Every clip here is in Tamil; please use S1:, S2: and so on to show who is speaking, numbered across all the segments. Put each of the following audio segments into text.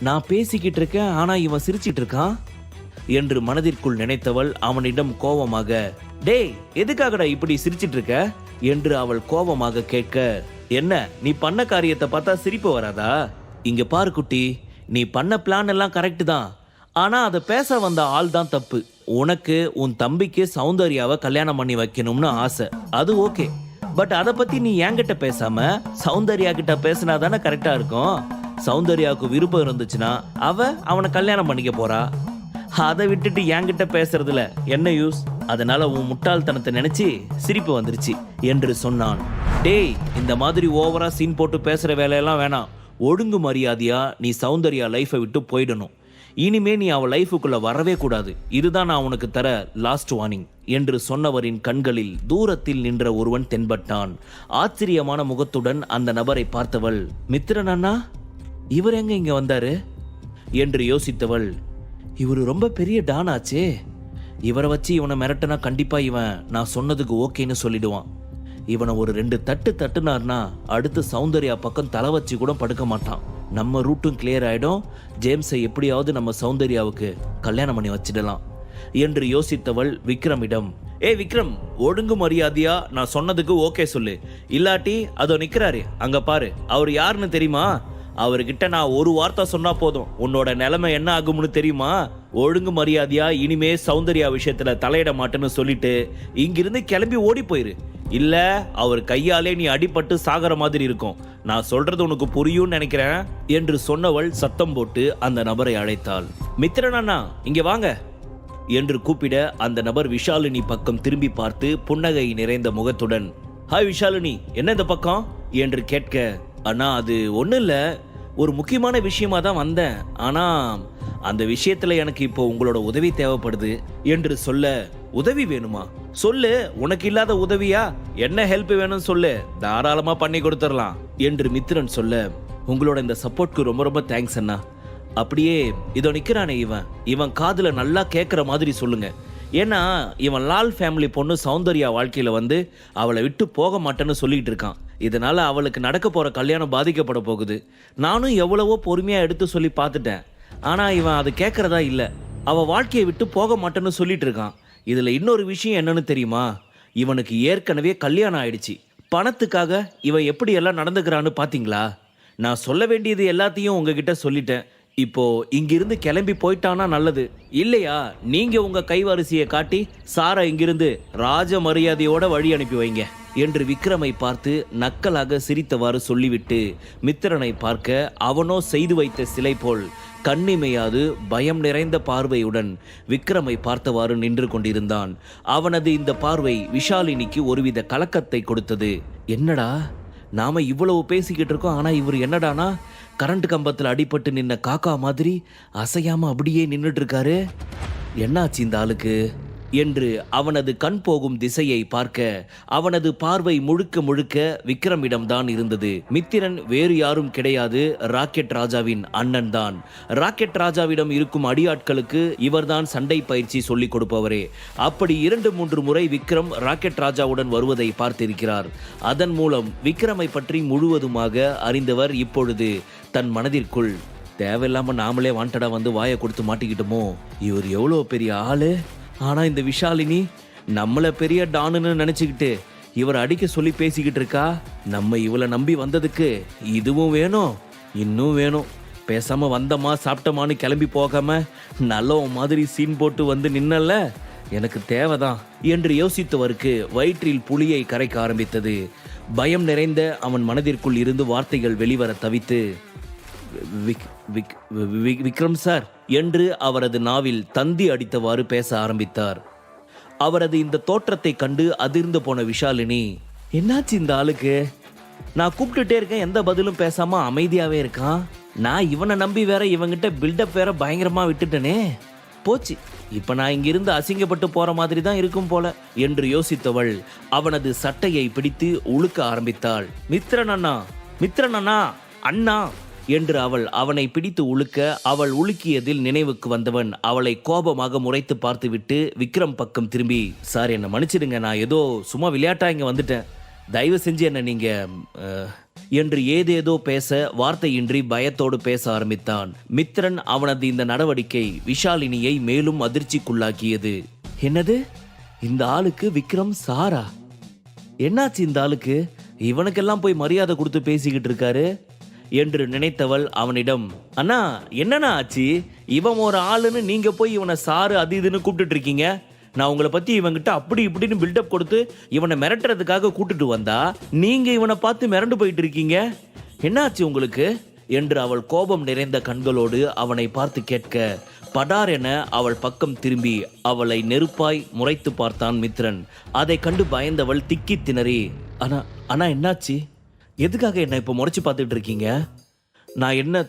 S1: நான் பேசிக்கிட்டு இருக்கேன் ஆனா இவன் சிரிச்சிட்டு இருக்கான் என்று மனதிற்குள் நினைத்தவள் அவனிடம் கோபமாக டேய் எதுக்காகடா இப்படி சிரிச்சிட்டு இருக்க என்று அவள் கோபமாக கேட்க என்ன நீ பண்ண காரியத்தை பார்த்தா சிரிப்பு வராதா? இங்க பாரு குட்டி நீ பண்ண பிளான் எல்லாம் கரெக்டு தான். ஆனா அதை பேச வந்த ஆள் தான் தப்பு. உனக்கு உன் தம்பிக்கு சௌந்தர்யாவை கல்யாணம் பண்ணி வைக்கணும்னு ஆசை. அது ஓகே. பட் அதை பத்தி நீ என்கிட்ட பேசாம சௌந்தர்யா கிட்ட பேசினா தானே கரெக்டா இருக்கும்? சௌந்தர்யாவுக்கு விருப்பம் இருந்துச்சுன்னா அவ அவனை கல்யாணம் பண்ணிக்க போறா. அதை விட்டுட்டு என்கிட்ட பேசுறதுல என்ன யூஸ்? அதனால உன் முட்டாள்தனத்தை நினைச்சு சிரிப்பு வந்துருச்சு என்று சொன்னான். டேய் இந்த மாதிரி ஓவரா சீன் போட்டு பேசுற வேலையெல்லாம் வேணாம். ஒழுங்கு மரியாதையா நீ சௌந்தர்யா லைஃபை விட்டு போயிடணும். இனிமே நீ அவள் லைஃபுக்குள்ள வரவே கூடாது. இதுதான் நான் உனக்கு தர லாஸ்ட் வார்னிங் என்று சொன்னவரின் கண்களில் தூரத்தில் நின்ற ஒருவன் தென்பட்டான். ஆச்சரியமான முகத்துடன் அந்த நபரை பார்த்தவள் மித்திரன் அண்ணா இவர் எங்க இங்க வந்தாரு? என்று யோசித்தவள் இவர் ரொம்ப பெரிய டான் ஆச்சே. இவரை வச்சு இவனை மிரட்டினா கண்டிப்பா இவன் நான் சொன்னதுக்கு ஓகேன்னு சொல்லிடுவான். இவனை ஒரு ரெண்டு தட்டு தட்டுனார்னா அடுத்து சௌந்தர்யா பக்கம் தலை வச்சு கூட படுக்க மாட்டான். நம்ம ரூட்டும் கிளியர் ஆயிடும். ஜேம்ஸை எப்படியாவது நம்ம சௌந்தர்யாவுக்கு கல்யாணம் பண்ணி வச்சிடலாம் என்று யோசித்தவள் விக்ரமிடம் ஏ விக்ரம் ஒழுங்கு மரியாதையா? நான் சொன்னதுக்கு ஓகே சொல்லு. இல்லாட்டி அதோ நிக்கிறாரு. அங்க பாரு. அவர் யாருன்னு தெரியுமா? அவர்கிட்ட நான் ஒரு வார்த்தை சொன்னா போதும். உன்னோட நிலைமை என்ன ஆகும்னு தெரியுமா? ஒழுங்கு மரியாதையா இனிமே சௌந்தர்யா விஷயத்துல தலையிட மாட்டேன்னு சொல்லிட்டு இங்கிருந்து கிளம்பி ஓடி போயிரு. இல்ல அவர் கையாலே நீ அடிபட்டு சாகர மாதிரி இருக்கும். நான் சொல்றது உனக்கு புரியும்னு நினைக்கிறேன் என்று சொன்னவள் சத்தம் போட்டு அந்த நபரை அழைத்தாள். மித்திரன் அண்ணா இங்க வாங்க. என்று கூப்பிட அந்த நபர் விஷாலினி பக்கம் திரும்பி பார்த்து புன்னகை நிறைந்த முகத்துடன் ஹாய் விஷாலினி என்ன இந்த பக்கம்? என்று கேட்க அண்ணா அது ஒன்றும் இல்லை ஒரு முக்கியமான விஷயமா தான் வந்தேன். ஆனால் அந்த விஷயத்தில் எனக்கு இப்போ உங்களோட உதவி தேவைப்படுது என்று சொல்ல உதவி வேணுமா? சொல்லு உனக்கு இல்லாத உதவியா? என்ன ஹெல்ப் வேணும்னு சொல்லு. தாராளமா பண்ணி கொடுத்துடலாம் என்று மித்திரன் சொல்ல உங்களோட இந்த சப்போர்ட்க்கு ரொம்ப ரொம்ப தேங்க்ஸ் அண்ணா. அப்படியே இதோ நிக்கிறானே இவன். இவன் காதுல நல்லா கேட்குற மாதிரி சொல்லுங்க. ஏன்னா இவன் லால் ஃபேமிலி பொண்ணு சௌந்தர்யா வாழ்க்கையில வந்து அவளை விட்டு போக மாட்டேன்னு சொல்லிட்டு இருக்கான். இதனால் அவளுக்கு நடக்க போகிற கல்யாணம் பாதிக்கப்பட போகுது. நானும் எவ்வளவோ பொறுமையாக எடுத்து சொல்லி பார்த்துட்டேன். ஆனால் இவன் அது கேட்குறதா இல்லை. அவள் வாழ்க்கையை விட்டு போக மாட்டேன்னு சொல்லிட்டு இருக்கான். இதில் இன்னொரு விஷயம் என்னன்னு தெரியுமா? இவனுக்கு ஏற்கனவே கல்யாணம் ஆயிடுச்சு. பணத்துக்காக இவன் எப்படி எல்லாம் நடந்துக்கிறான்னு பார்த்தீங்களா நான் சொல்ல வேண்டியது எல்லாத்தையும் உங்ககிட்ட சொல்லிட்டேன். இப்போ இங்கிருந்து கிளம்பி போயிட்டானா நல்லது. இல்லையா? நீங்க உங்க கைவரிசையை காட்டி சாரை இங்கிருந்து ராஜ மரியாதையோட வழி அனுப்பி வைங்க. என்று விக்ரமை பார்த்து நக்கலாக சிரித்தவாறு சொல்லிவிட்டு மித்திரனை பார்க்க அவனோ செய்து வைத்த சிலை போல் கண்ணிமையாது பயம் நிறைந்த பார்வையுடன் விக்ரமை பார்த்தவாறு நின்று கொண்டிருந்தான். அவனது இந்த பார்வை விஷாலினிக்கு ஒருவித கலக்கத்தை கொடுத்தது. என்னடா? நாம இவ்வளவு பேசிக்கிட்டு இருக்கோம் ஆனா இவர் என்னடானா? கரண்ட் கம்பத்தில் அடிபட்டு நின்ன காக்கா மாதிரி அசையாம அப்படியே நின்றுட்டு இருக்காரு. என்னாச்சு இந்த ஆளுக்கு? என்று அவனது கண் போகும் திசையை பார்க்க அவனது பார்வை முழுக்க முழுக்க விக்ரமிடம்தான் இருந்தது. மித்திரன் வேறு யாரும் கிடையாது ராக்கெட் ராஜாவின் அண்ணன் தான். ராக்கெட் ராஜாவிடம் இருக்கும் அடியாட்களுக்கு இவர்தான் சண்டை பயிற்சி சொல்லிக் கொடுப்பவரே. அப்படி இரண்டு மூன்று முறை விக்ரம் ராக்கெட் ராஜாவுடன் வருவதை பார்த்திருக்கிறார். அதன் மூலம் விக்ரமை பற்றி முழுவதுமாக அறிந்தவர் இப்பொழுது தன் மனதிற்குள் தேவையில்லாம நாமளே வாண்டடா வந்து வாயை கொடுத்து மாட்டிக்கிட்டோமோ? இவர் எவ்வளோ பெரிய ஆளு? ஆனால் இந்த விஷாலினி நம்மளை பெரிய டானுன்னு நினச்சிக்கிட்டு இவர் அடிக்க சொல்லி பேசிக்கிட்டு இருக்கா? நம்ம இவளை நம்பி வந்ததுக்கு இதுவும் வேணும் இன்னும் வேணும். பேசாமல் வந்தமா சாப்பிட்டமான்னு கிளம்பி போகாம நல்லவன் மாதிரி சீன் போட்டு வந்து நின்னல்ல? எனக்கு தேவைதான் என்று யோசித்தவருக்கு வயிற்றில் புலியை கரைக்க ஆரம்பித்தது. பயம் நிறைந்த அவன் மனதிற்குள் இருந்து வார்த்தைகள் வெளிவர தவித்து விக் விக் விக்ரம் சார் என்று அவரது நாவில் தந்தி அடித்தவாறு பேச ஆரம்பித்தார். அவரது இந்த தோற்றத்தை கண்டு அதிர்ந்து போன விஷாலினி என்னாச்சு இந்த ஆளுக்கு? நான் கூப்பிட்டுட்டே இருக்கேன் எந்த பதிலும் பேசாம அமைதியாவே இருக்கான். நான் இவனை நம்பி வேற இவங்கிட்ட பில்டப் வேற பயங்கரமா விட்டுட்டனே. போச்சு இப்ப நான் இங்கிருந்து அசிங்கப்பட்டு போற மாதிரி தான் இருக்கும் போல என்று யோசித்தவள் அவனது சட்டையை பிடித்து உழுக்க ஆரம்பித்தாள். மித்ரன் அண்ணா மித்ரன் அண்ணா அண்ணா. என்று அவள் அவனை பிடித்து உழுக்க அவள் உலுக்கியதில் நினைவுக்கு வந்தவன். அவளை கோபமாக முறைத்து பார்த்துவிட்டு விக்ரம் பக்கம் திரும்பி சார் என்னை மன்னிச்சிடுங்க. நான் ஏதோ சும்மா விளையாட்டா இங்க வந்துட்டேன். தயவு செஞ்சு என்ன நீங்க என்று ஏதேதோ பேச வார்த்தையின்றி பயத்தோடு பேச ஆரம்பித்தான். மித்ரன் அவனது இந்த நடவடிக்கை விஷாலினியை மேலும் அதிர்ச்சிக்குள்ளாக்கியது. என்னது? இந்த ஆளுக்கு விக்ரம் சாரா? என்னாச்சு இந்த ஆளுக்கு? இவனுக்கெல்லாம் போய் மரியாதை கொடுத்து பேசிக்கிட்டு இருக்காரு. என்று நினைத்தவள் அவனிடம் அண்ணா என்னண்ணா ஆச்சு? இவன் ஒரு ஆளுன்னு நீங்க போய் இவனை சாரு அது இதுன்னு கூப்பிட்டுட்டு இருக்கீங்க? நான் உங்களை பத்தி இவன்கிட்ட அப்படி இப்படின்னு பில்டப் கொடுத்து இவனை மிரட்டுறதுக்காக கூட்டிட்டு வந்தா நீங்க இவனை பார்த்து மிரண்டு போயிட்டு இருக்கீங்க? என்னாச்சு உங்களுக்கு? என்று அவள் கோபம் நிறைந்த கண்களோடு அவனை பார்த்து கேட்க படார் என அவள் பக்கம் திரும்பி அவளை நெருப்பாய் முறைத்து பார்த்தான் மித்ரன். அதை கண்டு பயந்தவள் திக்கி திணறி அண்ணா அண்ணா என்னாச்சு? எதுக்காக என்னை இப்போ முறைச்சி பார்த்துட்டு இருக்கீங்க? நான் என்ன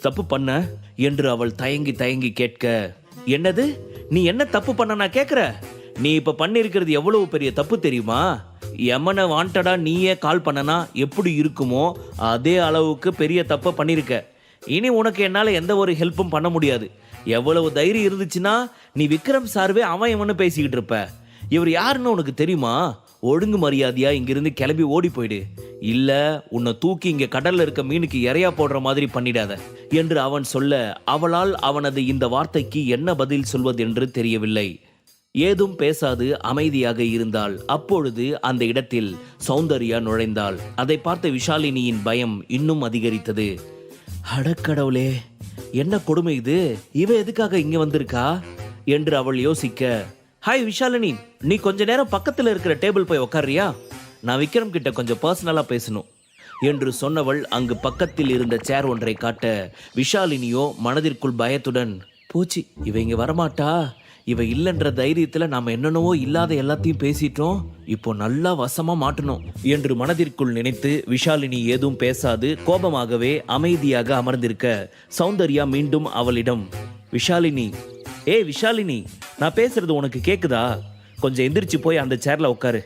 S1: தப்பு பண்ண? என்று அவள் தயங்கி தயங்கி கேட்க என்னது? நீ என்ன தப்பு பண்ண நான் கேட்குற? நீ இப்போ பண்ணியிருக்கிறது எவ்வளவு பெரிய தப்பு தெரியுமா? எமனை வாண்டடா நீயே கால் பண்ணனா எப்படி இருக்குமோ அதே அளவுக்கு பெரிய தப்பை பண்ணியிருக்க இனி உனக்கு என்னால் எந்த ஒரு ஹெல்ப்பும் பண்ண முடியாது. எவ்வளவு தைரியம் இருந்துச்சுன்னா நீ விக்ரம் சார்வே அவன் இவனு பேசிக்கிட்டு இருப்ப. இவர் யாருன்னு உனக்கு தெரியுமா? ஒழுங்கு மரியாதையா இங்கிருந்து கிளம்பி ஓடி போயிடு. இல்ல உன்னை தூக்கி இங்க கடல்ல இருக்க மீனுக்கு இறையா போடுற மாதிரி பண்ணிடாத என்று அவன் சொல்ல அவளால் அவனது இந்த வார்த்தைக்கு என்ன பதில் சொல்வதென்று தெரியவில்லை. ஏதும் பேசாது அமைதியாக இருந்தாள். அப்பொழுது அந்த இடத்தில் சௌந்தர்யா நுழைந்தாள். அதை பார்த்த விஷாலினியின் பயம் இன்னும் அதிகரித்தது. அடக்கடவுளே என்ன கொடுமை இது? இவ எதுக்காக இங்க வந்திருக்கா? என்று அவள் யோசிக்க ஹாய் விஷாலினி. நீ கொஞ்ச நேரம் பக்கத்தில் இருக்கிற டேபிள் போய் உக்காரியா நான் விக்ரம் கிட்ட கொஞ்சம் பர்சனலாக பேசணும். என்று சொன்னவள் அங்கு பக்கத்தில் இருந்த சேர் ஒன்றை காட்ட விஷாலினியோ மனதிற்குள் பயத்துடன் போச்சு இவ இங்கே வரமாட்டா? இவ இல்லைன்ற தைரியத்தில் நாம் என்னென்னவோ இல்லாத எல்லாத்தையும் பேசிட்டோம். இப்போ நல்லா வசமாக மாட்டணும். என்று மனதிற்குள் நினைத்து விஷாலினி ஏதும் பேசாது கோபமாகவே அமைதியாக அமர்ந்திருக்க சௌந்தர்யா மீண்டும் அவளிடம் விஷாலினி ஏய் விஷாலினி நான் பேசுறது உனக்கு கேக்குதா? கொஞ்சம் எந்திரிச்சு போய் அந்த சேர்ல உட்காரு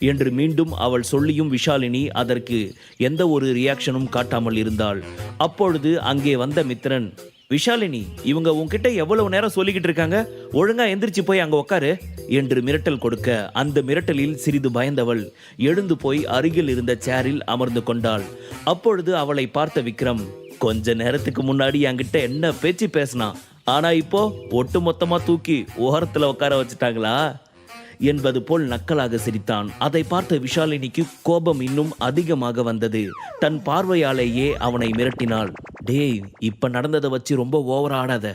S1: என்று மீண்டும் அவள் சொல்லியும் விஷாலினி அதற்கு எந்த ஒரு ரியாக்ஷனும் காட்டாமல் இருந்தாள். அப்பொழுது அங்கே வந்த மித்ரன் விஷாலினி இவங்க உன்கிட்ட எவ்வளவு நேரம் சொல்லிக்கிட்டு இருக்காங்க? ஒழுங்கா எந்திரிச்சு போய் அங்க உட்காரு என்று மிரட்டல் கொடுக்க அந்த மிரட்டலில் சிறிது பயந்தவள் எழுந்து போய் அருகில் இருந்த சேரில் அமர்ந்து கொண்டாள். அப்பொழுது அவளை பார்த்த விக்ரம் கொஞ்ச நேரத்துக்கு முன்னாடி என்கிட்ட என்ன பேச்சு பேசினான் ஆனா இப்போ ஒட்டு மொத்தமா தூக்கி ஓரத்துல உட்கார வச்சுட்டாங்களா? என்பது போல் நக்கலாக சிரித்தான். அதை பார்த்த விஷாலினிக்கு கோபம் இன்னும் அதிகமாக வந்தது. தன் பார்வையாலேயே அவனை மிரட்டினாள். டேய் இப்ப நடந்ததை வச்சு ரொம்ப ஓவர் ஆடாத.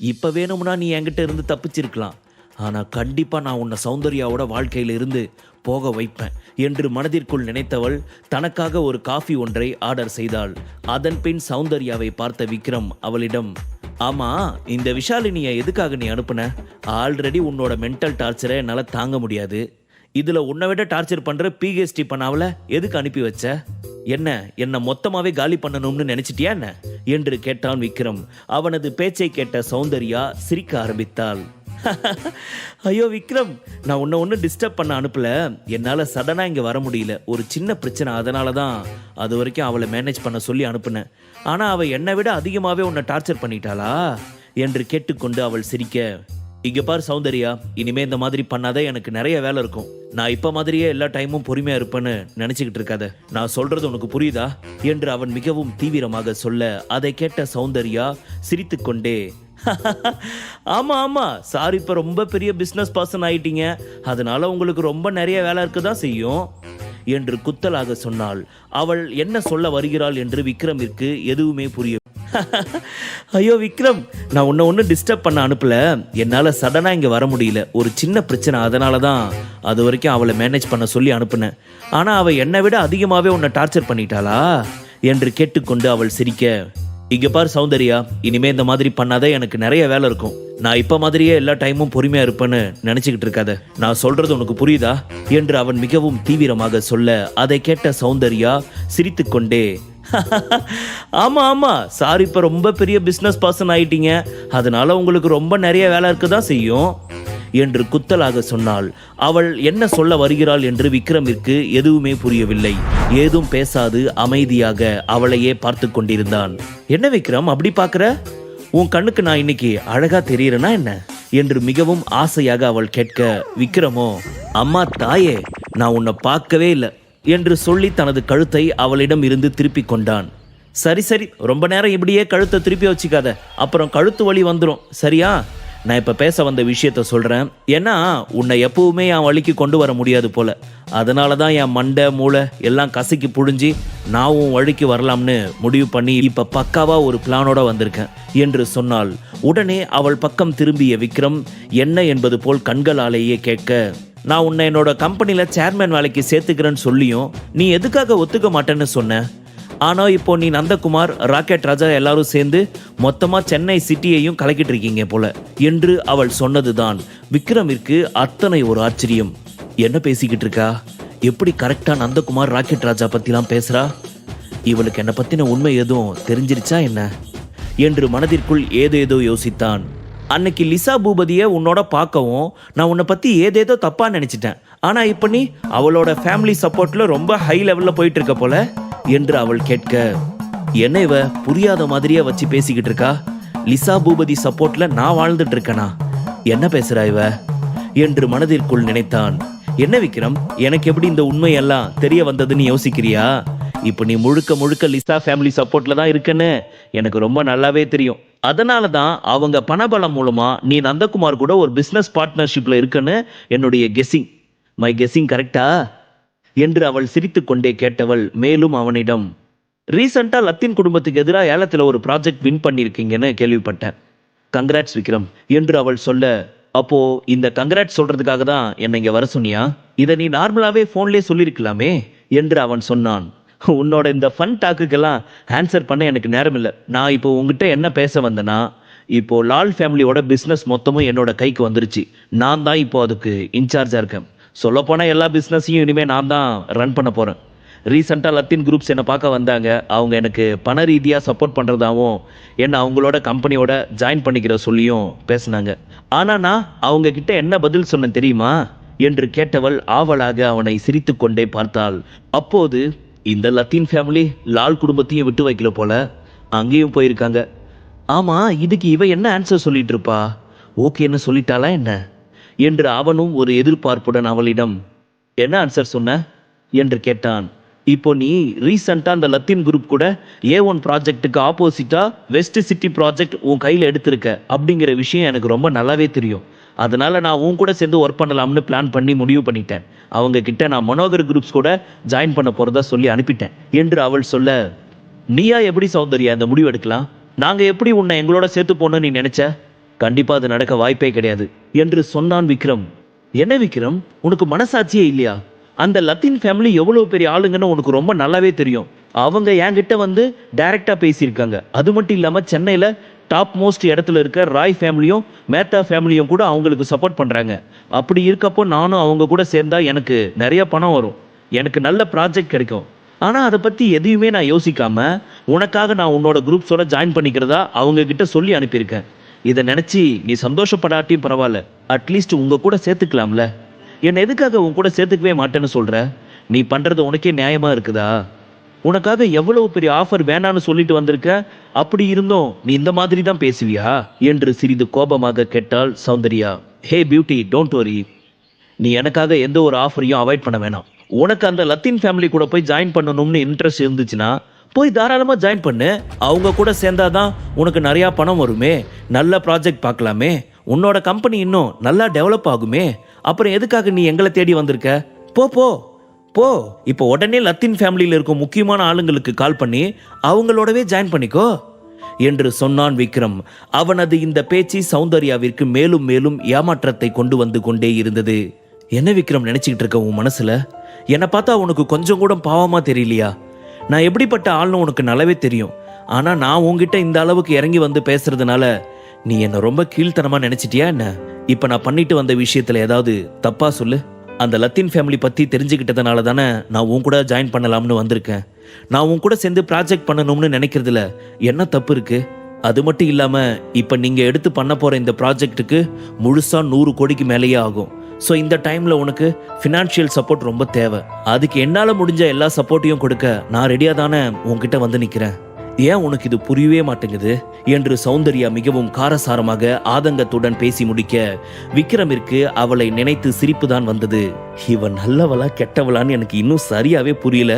S1: இப்ப வேணும்னா நீ என்கிட்ட இருந்து தப்பிச்சிருக்கலாம். ஆனா கண்டிப்பா நான் உன்னை சௌந்தர்யாவோட வாழ்க்கையில இருந்து போக வைப்பேன் என்று மனதிற்குள் நினைத்தவள் தனக்காக ஒரு காஃபி ஒன்றை ஆர்டர் செய்தாள். அதன் பின் சௌந்தர்யாவை பார்த்த விக்ரம் அவளிடம் ஆமா இந்த விஷாலினியை எதுக்காக நீ அனுப்புன? ஆல்ரெடி உன்னோட மென்டல் டார்ச்சரை என்னால் தாங்க முடியாது. இதுல உன்னை விட டார்ச்சர் பண்ற பிஹெச்டி பண்ணாவல எதுக்கு அனுப்பி வச்ச? என்ன என்ன மொத்தமாவே காலி பண்ணணும்னு நினைச்சிட்டியா என்ன? என்று கேட்டான் விக்ரம். அவனது பேச்சை கேட்ட சௌந்தர்யா சிரிக்க ஆரம்பித்தாள். ஐயோ விக்ரம் நான் உன்னை ஒன்றும் டிஸ்டர்ப் பண்ண அனுப்பல. என்னால் சடனாக இங்கே வர முடியல. ஒரு சின்ன பிரச்சனை அதனால தான் அது வரைக்கும் அவளை மேனேஜ் பண்ண சொல்லி அனுப்புனேன். ஆனால் அவள் என்னை விட அதிகமாகவே உன்னை டார்ச்சர் பண்ணிட்டாளா? என்று கேட்டுக்கொண்டு அவள் சிரிக்க இங்க பார் சௌந்தர்யா இனிமே இந்த மாதிரி பண்ணாத எனக்கு நிறைய வேலை இருக்கும். நான் இப்ப மாதிரியே எல்லா டைமும் பொறுமையா இருப்பேன்னு நினைச்சுக்கிட்டு இருக்காத. நான் சொல்றது உனக்கு புரியுதா? என்று அவன் மிகவும் தீவிரமாக சொல்ல அதை கேட்ட சௌந்தர்யா சிரித்துக்கொண்டே ஆமா ஆமா சார் இப்ப ரொம்ப பெரிய பிசினஸ் பர்சன் ஆயிட்டீங்க. அதனால உங்களுக்கு ரொம்ப நிறைய வேலை இருக்க தான் செய்யும்? என்று குத்தலாக சொன்னாள். அவள் என்ன சொல்ல வருகிறாள் என்று விக்ரமிற்கு எதுவுமே புரிய ஐயோ விக்ரம் நான் உன்னை ஒன்றும் டிஸ்டர்ப் பண்ண அனுப்பல. என்னால் சடனாக இங்கே வர முடியல. ஒரு சின்ன பிரச்சனை அதனால தான் அது வரைக்கும் அவளை மேனேஜ் பண்ண சொல்லி அனுப்புனேன். ஆனால் அவள் என்னை விட அதிகமாகவே உன்னை டார்ச்சர் பண்ணிட்டாளா? என்று கேட்டுக்கொண்டு அவள் சிரிக்க இங்கே பார் சௌந்தர்யா இனிமே இந்த மாதிரி பண்ணாதே எனக்கு நிறைய வேலை இருக்கும். நான் இப்ப மாதிரியே எல்லா டைமும் பொறுமையா இருப்பேன்னு நினைச்சுக்கிட்டு இருக்காத. நான் சொல்றது உனக்கு புரியுதா? என்று அவன் மிகவும் தீவிரமாக சொல்ல அதை கேட்ட சௌந்தர்யா சிரித்துக்கொண்டே ஆமா ஆமா சார் இப்ப ரொம்ப பெரிய பிசினஸ் பர்சன் ஆயிட்டீங்க. அதனால உங்களுக்கு ரொம்ப நிறைய வேலை இருக்க தான் செய்யும்? என்று குத்தலாக சொன்னாள். அவள் என்ன சொல்ல வருகிறாள் என்று விக்ரமிற்கு எதுவுமே புரியவில்லை. ஏதும் பேசாது அமைதியாக அவளையே பார்த்து கொண்டிருந்தான். என்ன விக்ரம் அப்படி பார்க்குற? உன் கண்ணுக்கு நான் இன்னைக்கு அழகா தெரியறேனா என்ன? என்று மிகவும் ஆசையாக அவள் கேட்க விக்ரமோ அம்மா தாயே நான் உன்னை பார்க்கவே இல்லை என்று சொல்லி தனது கழுத்தை அவளிடம் இருந்து திருப்பி கொண்டான். சரி சரி ரொம்ப நேரம் இப்படியே கழுத்தை திருப்பி வச்சுக்காத. அப்புறம் கழுத்து வலி வந்துடும் சரியா? நான் இப்போ பேச வந்த விஷயத்த சொல்கிறேன் ஏன்னா உன்னை எப்பவுமே என் வழிக்கு கொண்டு வர முடியாது போல. அதனால தான் என் மண்டை மூளை எல்லாம் கசக்கி புழிஞ்சி நான் உன் வழிக்கு வரலாம்னு முடிவு பண்ணி இப்போ பக்காவாக ஒரு பிளானோட வந்திருக்கேன் என்று சொன்னாள் உடனே அவள் பக்கம் திரும்பிய விக்ரம் என்ன என்பது போல் கண்களாலேயே கேட்க நான் உன்னை என்னோட கம்பெனியில் சேர்மேன் வேலைக்கு சேர்த்துக்கிறேன்னு சொல்லியும் நீ எதுக்காக ஒத்துக்க மாட்டேன்னு சொன்ன? ஆனால் இப்போ நீ நந்தகுமார் ராக்கெட் ராஜா எல்லாரும் சேர்ந்து மொத்தமாக சென்னை சிட்டியையும் கலக்கிட்டு இருக்கீங்க போல என்று அவள் சொன்னதுதான். விக்ரமிற்கு அத்தனை ஒரு ஆச்சரியம். என்ன பேசிக்கிட்டு இருக்கா? எப்படி கரெக்டாக நந்தகுமார் ராக்கெட் ராஜா பற்றிலாம் பேசுகிறா இவளுக்கு என்னை பற்றின உண்மை எதுவும் தெரிஞ்சிருச்சா என்ன? என்று மனதிற்குள் ஏதேதோ யோசித்தான். அன்னைக்கு லிசா பூபதியை உன்னோட பார்க்கவும் நான் உன்னை பற்றி ஏதேதோ தப்பாக நினச்சிட்டேன். ஆனால் இப்போ நீ அவளோட ஃபேமிலி சப்போர்ட்டில் ரொம்ப ஹை லெவலில் போயிட்டு இருக்க போல. என்று அவள் கேட்க என்ன இவ புரியாத மாதிரியே வச்சு பேசிக்கிட்டு இருக்கா? லிசா பூபதி சப்போர்ட்ல நான் வாழ்ந்துட்டு இருக்கேனா? என்ன பேசுறா இவ? என்று மனதிற்குள் நினைத்தான். என்ன விக்ரம் எனக்கு எப்படி இந்த உண்மையெல்லாம் தெரிய வந்ததுன்னு யோசிக்கிறியா? இப்போ நீ முழுக்க முழுக்க லிசா ஃபேமிலி சப்போர்ட்ல தான் இருக்கன்னு எனக்கு ரொம்ப நல்லாவே தெரியும். அதனால தான் அவங்க பணபலம் மூலமா நீ நந்தகுமார் கூட ஒரு பிஸ்னஸ் பார்ட்னர்ஷிப்ல இருக்குன்னு என்னுடைய கெஸ்ஸிங் மை கெஸ்ஸிங் கரெக்டா என்று அவள் சிரித்துக்கொண்டே கேட்டவள் மேலும் அவனிடம் ரீசெண்டா லத்தீன் குடும்பத்துக்கு எதிராக ஏலத்தில் ஒரு ப்ராஜெக்ட் வின் பண்ணியிருக்கீங்கன்னு கேள்விப்பட்டேன். கங்க்ராட்ஸ் விக்ரம் என்று அவள் சொல்ல அப்போ இந்த கங்க்ராட்ஸ் சொல்றதுக்காக தான் என்னை இங்கே வர சொன்னியா? இதை நீ நார்மலாகவே ஃபோன்லேயே சொல்லியிருக்கலாமே என்று அவன் சொன்னான். உன்னோட இந்த ஃபன் டாக்குக்கெல்லாம் ஆன்சர் பண்ண எனக்கு நேரம் இல்லை நான் இப்போ உங்ககிட்ட என்ன பேச வந்தேன்னா இப்போ லால் ஃபேமிலியோட பிஸ்னஸ் மொத்தமும் என்னோட கைக்கு வந்துருச்சு. நான் தான் இப்போ அதுக்கு இன்சார்ஜாக இருக்கேன். சொல்லப்போனால் எல்லா பிஸ்னஸையும் இனிமேல் நான் தான் ரன் பண்ண போகிறேன் ரீசெண்டாக லத்தீன் குரூப்ஸ் என்னை பார்க்க வந்தாங்க. அவங்க எனக்கு பண ரீதியாக சப்போர்ட் பண்ணுறதாவும் என்னை அவங்களோட கம்பெனியோட ஜாயின் பண்ணிக்கிற சொல்லியும் பேசினாங்க. ஆனால் நான் அவங்க கிட்ட என்ன பதில் சொன்னேன் தெரியுமா? என்று கேட்டவள் ஆவலாக அவனை சிரித்து கொண்டே பார்த்தாள். அப்போது இந்த லத்தீன் ஃபேமிலி லால் குடும்பத்தையும் விட்டு வைக்கல போல அங்கேயும் போயிருக்காங்க. ஆமாம் இதுக்கு இவ என்ன ஆன்சர் சொல்லிட்டு இருப்பா? ஓகேன்னு சொல்லிட்டாளா என்ன? என்று அவனும் ஒரு எதிர்பார்ப்புடன் அவளிடம் என்ன ஆன்சர் சொன்ன? என்று கேட்டான். இப்போ நீ ரீசெண்டாக அந்த லத்தீன் குரூப் கூட ஏ ஒன் ப்ராஜெக்ட்டுக்கு ஆப்போசிட்டாக வெஸ்ட் சிட்டி ப்ராஜெக்ட் உன் கையில் எடுத்திருக்க அப்படிங்கிற விஷயம் எனக்கு ரொம்ப நல்லாவே தெரியும். அதனால நான் உன் கூட சேர்ந்து ஒர்க் பண்ணலாம்னு பிளான் பண்ணி முடிவு பண்ணிட்டேன். அவங்க கிட்ட நான் மனோகர் குரூப்ஸ் கூட ஜாயின் பண்ண போறதா சொல்லி அனுப்பிட்டேன் என்று அவள் சொல்ல நீயா எப்படி சௌந்தர்யா இந்த முடிவு எடுக்கலாம்? நாங்க எப்படி உன்னை எங்களோட சேர்த்து போனோம்னு நீ நினைச்ச? கண்டிப்பா அது நடக்க வாய்ப்பே கிடையாது. என்று சொன்னான் விக்ரம். என்ன விக்ரம்? உனக்கு மனசாட்சியே இல்லையா? அந்த லத்தீன் ஃபேமிலி எவ்வளவு பெரிய ஆளுங்கன்னு உனக்கு ரொம்ப நல்லாவே தெரியும். அவங்க என்கிட்ட வந்து டைரக்டா பேசியிருக்காங்க. அது மட்டும் இல்லாம சென்னையில டாப் மோஸ்ட் இடத்துல இருக்க ராய் ஃபேமிலியும் மேத்தா ஃபேமிலியும் கூட அவங்களுக்கு சப்போர்ட் பண்றாங்க. அப்படி இருக்கப்போ நானும் அவங்க கூட சேர்ந்தா எனக்கு நிறைய பணம் வரும். எனக்கு நல்ல ப்ராஜெக்ட் கிடைக்கும். ஆனா அதை பத்தி எதையுமே நான் யோசிக்காம உனக்காக நான் உன்னோட குரூப்ஸோட ஜாயின் பண்ணிக்கிறதா அவங்க கிட்ட சொல்லி அனுப்பியிருக்கேன். இதை நினச்சி நீ சந்தோஷப்படாட்டியும் பரவாயில்ல. அட்லீஸ்ட் உங்க கூட சேர்த்துக்கலாம்ல. என்னை எதுக்காக உன் கூட சேர்த்துக்கவே மாட்டேன்னு சொல்ற? நீ பண்றது உனக்கே நியாயமா இருக்குதா? உனக்காக எவ்வளவு பெரிய ஆஃபர் வேணான்னு சொல்லிட்டு வந்திருக்க? அப்படி இருந்தும் நீ இந்த மாதிரி தான் பேசுவியா? என்று சிறிது கோபமாக கேட்டாள் சௌந்தர்யா. ஹே பியூட்டி டோன்ட் வரி நீ எனக்காக எந்த ஒரு ஆஃபரையும் அவாய்ட் பண்ண வேணாம். உனக்கு அந்த லத்தீன் ஃபேமிலி கூட போய் ஜாயின் பண்ணணும்னு இன்ட்ரெஸ்ட் இருந்துச்சுன்னா போய் தாராளமாக ஜாயின் பண்ணு. அவங்க கூட சேர்ந்தாதான் உனக்கு நிறையா பணம் வருமே. நல்ல ப்ராஜெக்ட் பார்க்கலாமே. உன்னோட கம்பெனி இன்னும் நல்லா டெவலப் ஆகுமே. அப்புறம் எதுக்காக நீ எங்களை தேடி வந்திருக்க? போ போ. போ. இப்போ உடனே லத்தீன் ஃபேமிலியில் இருக்கும் முக்கியமான ஆளுங்களுக்கு கால் பண்ணி அவங்களோடவே ஜாயின் பண்ணிக்கோ. என்று சொன்னான் விக்ரம். அவனது இந்த பேச்சு சௌந்தர்யாவிற்கு மேலும் மேலும் ஏமாற்றத்தை கொண்டு வந்து கொண்டே இருந்தது. என்ன விக்ரம் நினைச்சுக்கிட்டு இருக்க உன் மனசுல? என்னை பார்த்தா உனக்கு கொஞ்சம் கூட பாவமா தெரியலையா? நான் எப்படிப்பட்ட ஆள்னு உனக்கு நல்லாவே தெரியும். ஆனா நான் உன்கிட்ட இந்த அளவுக்கு இறங்கி வந்து பேசுறதுனால நீ என்ன ரொம்ப கீழ்த்தனமா நினைச்சிட்டியா என்ன? இப்ப நான் பண்ணிட்டு வந்த விஷயத்துல ஏதாவது தப்பா சொல்லு. அந்த லத்தீன் ஃபேமிலி பத்தி தெரிஞ்சுக்கிட்டதுனால தானே நான் உன் கூட ஜாயின் பண்ணலாம்னு வந்திருக்கேன். நான் உன் கூட சேர்ந்து ப்ராஜெக்ட் பண்ணணும்னு நினைக்கிறதுல என்ன தப்பு இருக்கு? அது மட்டும் இல்லாம இப்ப நீங்க எடுத்து பண்ண போற இந்த ப்ராஜெக்ட்டுக்கு முழுசா நூறு கோடிக்கு மேலேயே ஆகும். ஸோ இந்த டைமில் உனக்கு ஃபினான்ஷியல் சப்போர்ட் ரொம்ப தேவை. அதுக்கு என்னால் முடிஞ்ச எல்லா சப்போர்ட்டையும் கொடுக்க நான் ரெடியாக தானே உன்கிட்ட வந்து நிற்கிறேன் ஏன் உனக்கு இது புரியவே மாட்டேங்குது? என்று சௌந்தர்யா மிகவும் காரசாரமாக ஆதங்கத்துடன் பேசி முடிக்க விக்ரமிற்கு அவளை நினைத்து சிரிப்பு தான் வந்தது. இவன் நல்லவளா கெட்டவளான்னு எனக்கு இன்னும் சரியாவே புரியல.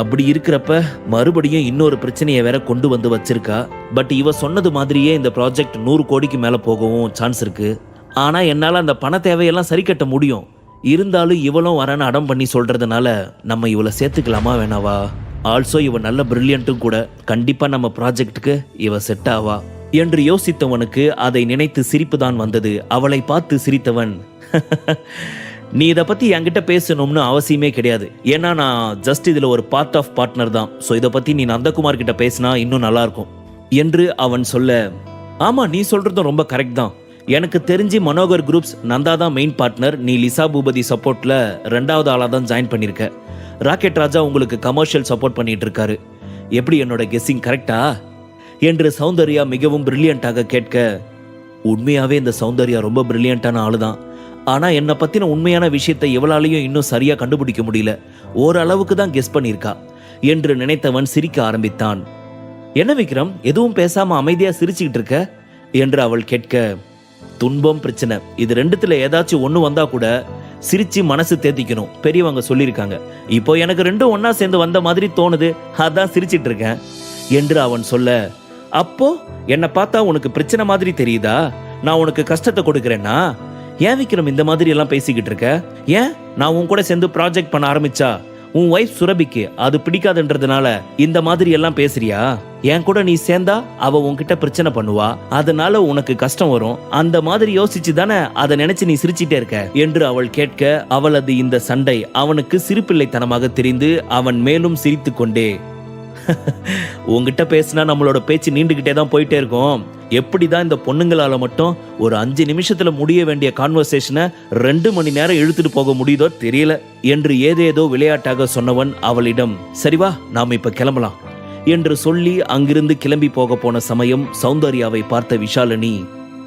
S1: அப்படி இருக்கிறப்ப மறுபடியும் இன்னொரு பிரச்சனையை வேற கொண்டு வந்து வச்சிருக்கா. பட் இவ சொன்னது மாதிரியே இந்த ப்ராஜெக்ட் நூறு கோடிக்கு மேல போகவும் சான்ஸ் இருக்கு. ஆனால் என்னால் அந்த பண தேவையெல்லாம் சரி கட்ட முடியும். இருந்தாலும் இவளும் வரேன்னு அடம் பண்ணி சொல்கிறதுனால நம்ம இவளை சேர்த்துக்கலாமா வேணாவா? ஆல்சோ இவ நல்ல பிரில்லியண்ட்டும் கூட. கண்டிப்பாக நம்ம ப்ராஜெக்ட்டுக்கு இவ செட் ஆவா. என்று யோசித்தவனுக்கு அதை நினைத்து சிரிப்பு தான் வந்தது. அவளை பார்த்து சிரித்தவன் நீ இதை பற்றி என்கிட்ட பேசணும்னு அவசியமே கிடையாது. ஏன்னா நான் ஜஸ்ட் இதில் ஒரு பார்ட் ஆஃப் பார்ட்னர் தான். ஸோ இதை பற்றி நீ நந்தகுமார் கிட்ட பேசினா இன்னும் நல்லாயிருக்கும் என்று அவன் சொல்ல ஆமாம் நீ சொல்கிறதும் ரொம்ப கரெக்ட் தான். எனக்கு தெரிஞ்சு மனோகர் குரூப்ஸ் நந்தா தான் மெயின் பார்ட்னர் நீ லிசா பூபதி சப்போர்ட்ல ரெண்டாவது ஆளாக தான் ஜாயின் பண்ணியிருக்க ராக்கெட் ராஜா உங்களுக்கு கமர்ஷியல் சப்போர்ட் பண்ணிட்டு இருக்காரு. எப்படி என்னோட கெஸ்ஸிங் கரெக்டா என்று சௌந்தர்யா மிகவும் பிரில்லியண்டாக கேட்க உண்மையாவே இந்த சௌந்தர்யா ரொம்ப பிரில்லியண்டான ஆளுதான் ஆனா என்னை பத்தின உண்மையான விஷயத்தை எவளாலையும் இன்னும் சரியா கண்டுபிடிக்க முடியல. ஓரளவுக்கு தான் கெஸ் பண்ணியிருக்கா என்று நினைத்தவன் சிரிக்க ஆரம்பித்தான். என்ன விக்ரம்? எதுவும் பேசாம அமைதியா சிரிச்சுக்கிட்டு இருக்க? என்று அவள் கேட்க துன்பம் பிரச்சனை. இது ரெண்டுத்துல ஏதாச்சும் ஒன்று வந்தா கூட சிரிச்சு மனசு தேத்திக்கணும். பெரியவங்க சொல்லியிருக்காங்க. இப்போ எனக்கு ரெண்டும் ஒன்னா சேர்ந்து வந்த மாதிரி தோணுது. அதான் சிரிச்சிட்டு இருக்கேன் என்று அவன் சொல்ல அப்போ என்னை பார்த்தா உனக்கு பிரச்சனை மாதிரி தெரியுதா? நான் உனக்கு கஷ்டத்தை கொடுக்குறேன்னா? ஏன் விக்ரம் இந்த மாதிரி எல்லாம் பேசிக்கிட்டு இருக்க? ஏன்? நான் உன் கூட சேர்ந்து ப்ராஜெக்ட் பண்ண ஆரம்பிச்சா? உன் ஒய்ஃப் சுரபிக்கு அது பிடிக்காதுன்றதுனால இந்த மாதிரி எல்லாம் பேசுறியா? என் கூட நீ சேர்ந்தா அவ உன்கிட்ட பிரச்சனை பண்ணுவா. அதனால உனக்கு கஷ்டம் வரும். அந்த மாதிரி யோசிச்சு தானே அதை நினைச்சு நீ சிரிச்சிட்டே இருக்க. என்று அவள் கேட்க அவளது இந்த சண்டை அவனுக்கு சிறுபிள்ளைத்தனமாக தெரிந்து அவன் மேலும் சிரித்து கொண்டே உங்ககிட்ட பேசினா நம்மளோட பேச்சு நீண்டுகிட்டே தான் போயிட்டே இருக்கும். எப்படிதான் இந்த பொண்ணுங்களால மட்டும் ஒரு அஞ்சு நிமிஷத்துல முடிய வேண்டிய கான்வர்சேஷனை ரெண்டு மணி நேரம் இழுத்துட்டு போக முடியுதோ தெரியல என்று ஏதேதோ விளையாட்டாக சொன்னவன் அவளிடம் சரிவா நாம இப்ப கிளம்பலாம். என்று சொல்லி அங்கிருந்து கிளம்பி போக போன சமயம் சௌந்தர்யாவை பார்த்த விஷாலினி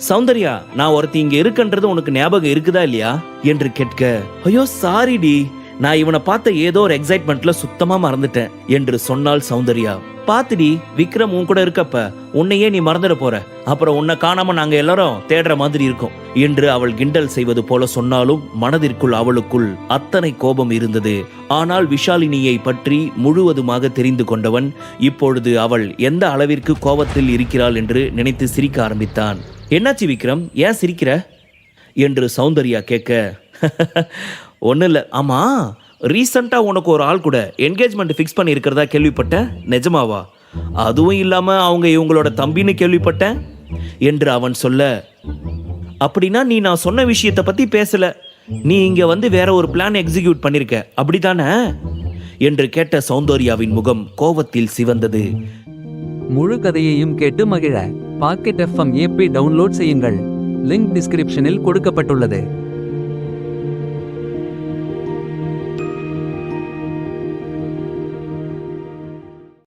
S1: சௌந்தர்யா நான் ஒருத்தி இங்க இருக்குன்றது உனக்கு ஞாபகம் இருக்குதா இல்லையா? என்று கேட்க ஐயோ சாரிடி நான் இவனை பார்த்த ஏதோ ஒரு எக்ஸைட்மெண்ட்ல சுத்தமா மறந்துட்டேன் என்று சொன்னாள் சௌந்தர்யா. பாத்துடி விக்ரம் உன் கூட இருக்கப்ப உன்னையே நீ மறந்துட போற. அப்புறம் உன்னை காணாம நாங்க எல்லாரும் தேடுற மாதிரி இருக்கும் என்று அவள் கிண்டல் செய்வது போல சொன்னாலும் மனதிற்குள் அவளுக்குள் அத்தனை கோபம் இருந்தது. ஆனால் விஷாலினியை பற்றி முழுவதுமாக தெரிந்து கொண்டவன் இப்பொழுது அவள் எந்த அளவிற்கு கோபத்தில் இருக்கிறாள் என்று நினைத்து சிரிக்க ஆரம்பித்தான். என்னாச்சு விக்ரம்? ஏன் சிரிக்கிற? என்று சௌந்தர்யா கேட்க ஒன்றும் இல்லை. ஆமாம் ரீசண்டாக உனக்கு ஒரு ஆள் கூட என்கேஜ்மெண்ட் ஃபிக்ஸ் பண்ணியிருக்கிறதா கேள்விப்பட்டேன்? நிஜமாவா? அதுவும் இல்லாமல் அவங்க இவங்களோட தம்பின்னு கேள்விப்பட்டேன். என்று அவன் சொல்ல அப்படின்னா நீ நான் சொன்ன விஷயத்தை பற்றி பேசல. நீ இங்கே வந்து வேற ஒரு பிளான் எக்ஸிக்யூட் பண்ணியிருக்க அப்படிதானே என்று கேட்ட சௌந்தர்யாவின் முகம் கோவத்தில் சிவந்தது.
S2: முழு கதையையும் கேட்டு மகிழ. பாக்கெட் எஃப்எம் ஏபி டவுன்லோட் செய்யுங்கள். லிங்க் டிஸ்கிரிப்ஷனில் கொடுக்கப்பட்டுள்ளது.